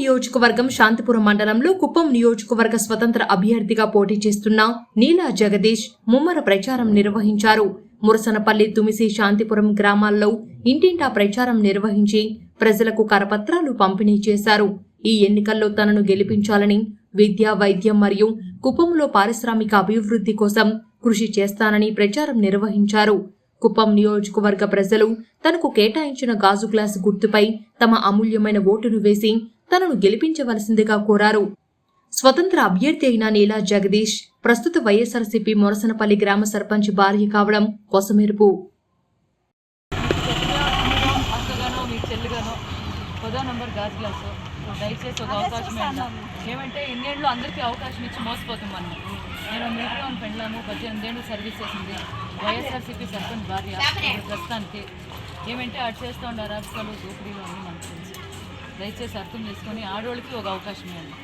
నియోజకవర్గం శాంతిపురం మండలంలో కుప్పం నియోజకవర్గ స్వతంత్ర అభ్యర్థిగా పోటీ చేస్తున్న నీలా జగదీష్ ముమ్మర ప్రచారం నిర్వహించారు. మురసనపల్లి తుమిసి శాంతిపురం గ్రామాల్లో ఇంటింటా ప్రచారం నిర్వహించి ప్రజలకు కరపత్రాలు పంపిణీ చేశారు. ఈ ఎన్నికల్లో తనను గెలిపించాలని విద్య వైద్యం మరియు కుప్పంలో పారిశ్రామిక అభివృద్ధి కోసం కృషి చేస్తానని ప్రచారం నిర్వహించారు. కుప్పం నియోజకవర్గ ప్రజలు తనకు కేటాయించిన గాజు గ్లాస్ గుర్తుపై తమ అమూల్యమైన ఓటును వేసి తనను గెలిపించవలసిందిగా కోరారు. స్వతంత్ర అభ్యర్థి అయిన నీలా జగదీష్ ప్రస్తుత వైఎస్ఆర్సీపీ మొరసనపల్లి గ్రామ సర్పంచ్ భార్య కావడం కొసమెరుపు. పదో నంబర్ గ్లాసు. దయచేసి ఒక అవకాశం. ఏమంటే ఇన్నేళ్ళు అందరికీ అవకాశం ఇచ్చి మోసపోతాం మనం. నేను మిలిటరీ వన్ పెళ్ళాము పద్దెనిమిది ఏళ్ళు సర్వీస్ చేసింది. వైఎస్ఆర్సీపీ సర్పంచ్ భార్య ప్రస్తుతానికి. ఏమంటే అటు చేస్తూ ఉండే అరాచకాలు దోపిడీలు అన్నీ మనకు తెలుసు. దయచేసి అర్థం చేసుకొని ఆడవాళ్ళకి ఒక అవకాశం ఇవ్వండి.